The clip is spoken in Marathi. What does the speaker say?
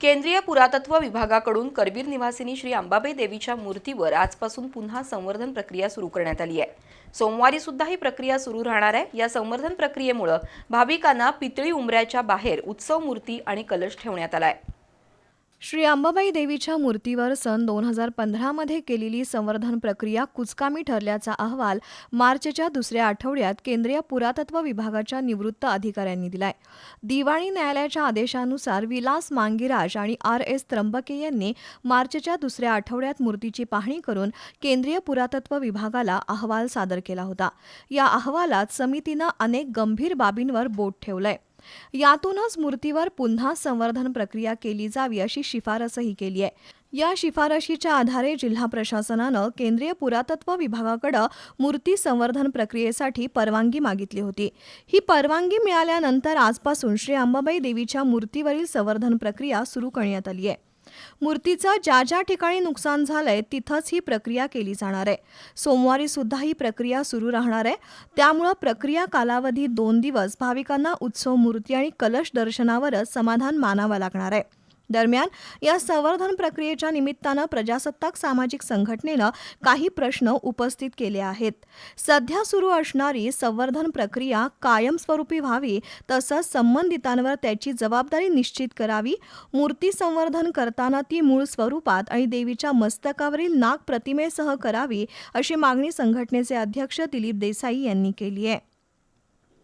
केंद्रीय पुरातत्व विभागाकडून करवीर निवासिनी श्री अंबाबाई देवीच्या मूर्तीवर आजपासून पुन्हा संवर्धन प्रक्रिया सुरू करण्यात आली आहे. सोमवारी सुद्धा ही प्रक्रिया सुरू राहणार आहे. या संवर्धन प्रक्रियेमुळे भाविकांना पितळी उंबऱ्याच्या बाहेर उत्सव मूर्ती आणि कलश ठेवण्यात आला आहे. श्री अंबाबाई देवीच्या मूर्तीवर सन दोन हजार पंधरामध्ये केलेली संवर्धन प्रक्रिया कुचकामी ठरल्याचा अहवाल मार्चच्या दुसऱ्या आठवड्यात केंद्रीय पुरातत्व विभागाच्या निवृत्त अधिकाऱ्यांनी दिलाय. दिवाणी न्यायालयाच्या आदेशानुसार विलास मांगीराज आणि आर एस त्र्यंबके यांनी मार्चच्या दुसऱ्या आठवड्यात मूर्तीची पाहणी करून केंद्रीय पुरातत्व विभागाला अहवाल सादर केला होता. या अहवालात समितीनं अनेक गंभीर बाबींवर बोट ठेवलंय. यातूनच मूर्तीवर पुन्हा संवर्धन प्रक्रिया केली जावी अशी शिफारसही केली आहे. या शिफारशीच्या आधारे जिल्हा प्रशासनानं केंद्रीय पुरातत्व विभागाकडं मूर्ती संवर्धन प्रक्रियेसाठी परवानगी मागितली होती. ही परवानगी मिळाल्यानंतर आजपासून श्री अंबाबाई देवीच्या मूर्तीवरील संवर्धन प्रक्रिया सुरू करण्यात आली आहे. मूर्तीचं ज्या ज्या ठिकाणी नुकसान झालंय तिथंच ही प्रक्रिया केली जाणार आहे. सोमवारी सुद्धा ही प्रक्रिया सुरू राहणार आहे. त्यामुळं प्रक्रिया कालावधी दोन दिवस भाविकांना उत्सव मूर्ती आणि कलश दर्शनावरच समाधान मानावं लागणार आहे. दरम्यान या संवर्धन प्रक्रियेच्या निमित्तानं प्रजासत्ताक सामाजिक संघटनेनं काही प्रश्न उपस्थित केले आहेत. सध्या सुरू असणारी संवर्धन प्रक्रिया कायमस्वरूपी व्हावी तसंच संबंधितांवर त्याची जबाबदारी निश्चित करावी. मूर्ती संवर्धन करताना ती मूळ स्वरूपात आणि देवीच्या मस्तकावरील नाग प्रतिमेसह करावी अशी मागणी संघटनेचे अध्यक्ष दिलीप देसाई यांनी केली आहे.